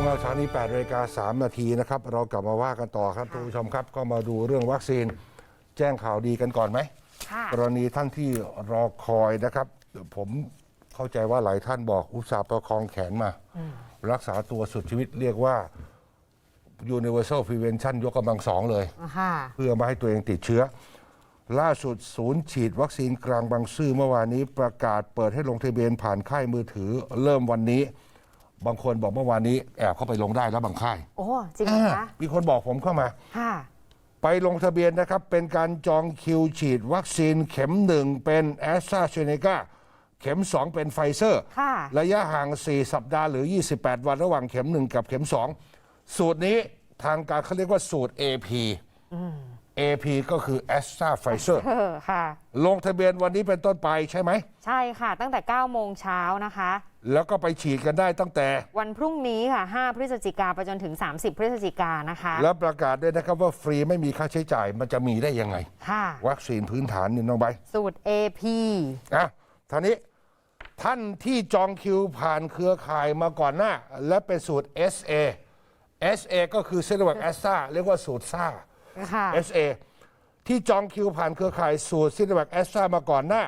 งเราเช้านี้8นาฬิกา3นาทีนะครับ เรากลับมาว่ากันต่อครับท่านผู้ชมครับ ก็มาดูเรื่องวัคซีน แจ้งข่าวดีกันก่อนไหมค่ะกรณีท่านที่รอคอยนะครับ ผมเข้าใจว่าหลายท่านบอกอุตส่าห์ประคองแขนมา รักษาตัวสุดชีวิตเรียกว่า universal prevention ยกกำลังสองเลยค่ะเพื่อไม่ให้ตัวเองติดเชื้อ ล่าสุดศูนย์ฉีดวัคซีนกลางบางซื่อเมื่อวานนี้ประกาศเปิดให้ลงทะเบียนผ่านค่ายมือถือเริ่มวันนี้ บางคนบอกเมื่อวานนี้แอบเข้าไปลงได้แล้วบางค่ายโอ้จริงเหรอคะมีคนบอกผมเข้ามา ค่ะ ไปลงทะเบียนนะครับ เป็นการจองคิวฉีดวัคซีนเข็มหนึ่งเป็นแอสตราเซเนกาเข็ม 2 เป็นไฟเซอร์ ค่ะ ระยะห่าง 4 สัปดาห์หรือ 28 วันระหว่างเข็ม 1 กับเข็ม 2 สูตรนี้ทางการเขาเรียกว่าสูตร AP AP ก็คือ a s t r a p f i z e r เออค่ะ ลงทะเบียนวันนี้เป็นต้นไปใช่ไหม ใช่ค่ะ ตั้งแต่9โมงเช้านะคะ แล้วก็ไปฉีดกันได้ตั้งแต่ วันพรุ่งนี้ค่ะ 5 พฤศจิกาไปจนถึง 30 พฤศจิกานะคะ แล้วประกาศด้วยนะครับว่าฟรีไม่มีค่าใช้จ่ายมันจะมีได้ยังไง ค่ะ วัคซีนพื้นฐานนี่น้องใบร์ทสูตร AP อะท่านี้ท่านที่จองคิวผ่านเครือข่ายมาก่อนหน้า และเป็นสูตร SA SA ก็คือเซโนแวคแอสตราเรียกว่าสูตรซ่า ค่ะ SA ที่จองคิวผ่านเครือข่ายสูตรซิโนแวคแอสตรามาก่อนหน้า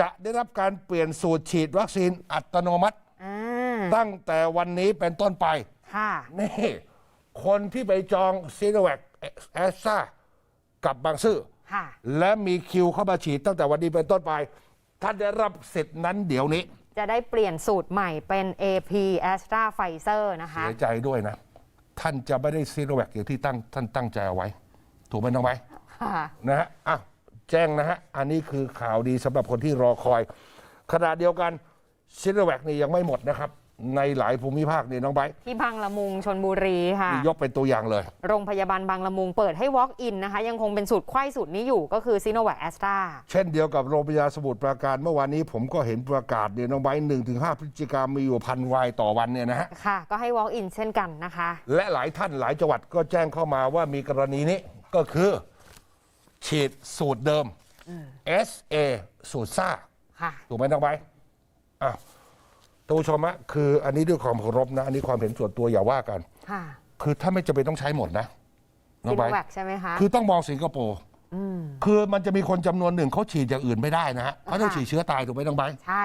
จะได้รับการเปลี่ยนสูตรฉีดวัคซีนอัตโนมัติ อ่าตั้งแต่วันนี้เป็นต้นไป ค่ะ นี่ คนที่ไปจองซิโนแวคแอสตรากับบางซื่อ ค่ะ และมีคิวเข้ามาฉีดตั้งแต่วันนี้เป็นต้นไป ท่านได้รับสิทธิ์นั้นเดี๋ยวนี้ จะได้เปลี่ยนสูตรใหม่เป็น AP Astra Pfizer นะคะ เสียใจด้วยนะ ท่านจะไม่ได้ซีโนแวคอย่างที่ตั้งท่านตั้งใจเอาไว้ ถูกไหมน้องไหมค่ะ นะฮะอะ แจ้งนะฮะ อันนี้คือข่าวดีสำหรับคนที่รอคอย ขณะเดียวกันซีโนแวคนี่ยังไม่หมดนะครับ ในหลายภูมิภาคนี่น้องไบร์ทที่บางละมุงชนบุรีค่ะ นี่ยกเป็นตัวอย่างเลย โรงพยาบาลบางละมุงเปิดให้ walk in นะคะ ยังคงเป็นสูตรไข้สูตรนี้อยู่ก็คือ Sinovac Astra เช่นเดียวกับโรงพยาบาลสมุทรปราการเมื่อวานนี้ผมก็เห็นประกาศเนี่ยน้องไบร์ทหนึ่งถึงห้าพฤศจิกามีอยู่พันรายต่อวันเนี่ยนะฮะ ค่ะ ก็ให้ walk in เช่นกันนะคะ และหลายท่านหลายจังหวัดก็แจ้งเข้ามาว่ามีกรณีนี้ก็คือ ฉีดสูตรเดิม SA สูตรซ่า ค่ะ ถูกไหมน้องใบร์ทอะท่านผู้ชมฮะคืออันนี้ด้วยความเคารพนะ อันนี้ความเห็นส่วนตัวอย่าว่ากัน ค่ะคือถ้าไม่จำเป็นต้องใช้หมดนะน้องใบร์ท Sinovac ใช่ไหมคะ คือต้องมองสิงคโปร์คือมันจะมีคนจำนวนหนึ่งเขาฉีดอย่างอื่นไม่ได้นะฮะเขาต้องค่ะ ฉีดเชื้อตายถูกไหมน้องใบร์ทใช่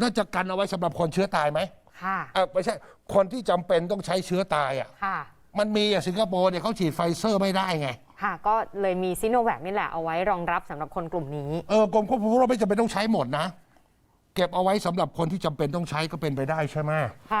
น่าจะกันเอาไว้สำหรับคนเชื้อตายไหมค่ะเออไม่ใช่คนที่จำเป็นต้องใช้เชื้อตายอะ ค่ะ มันมีอะสิงคโปร์เนี่ยเขาฉีดไฟเซอร์ไม่ได้ไง ค่ะก็เลยมี Sinovac นี่แหละเอาไว้รองรับสำหรับคนกลุ่มนี้ เออกรมควบคุมโรคไม่จำเป็นต้องใช้หมดนะ เก็บเอาไว้สำหรับคนที่จำเป็นต้องใช้ก็เป็นไปได้ใช่ไหม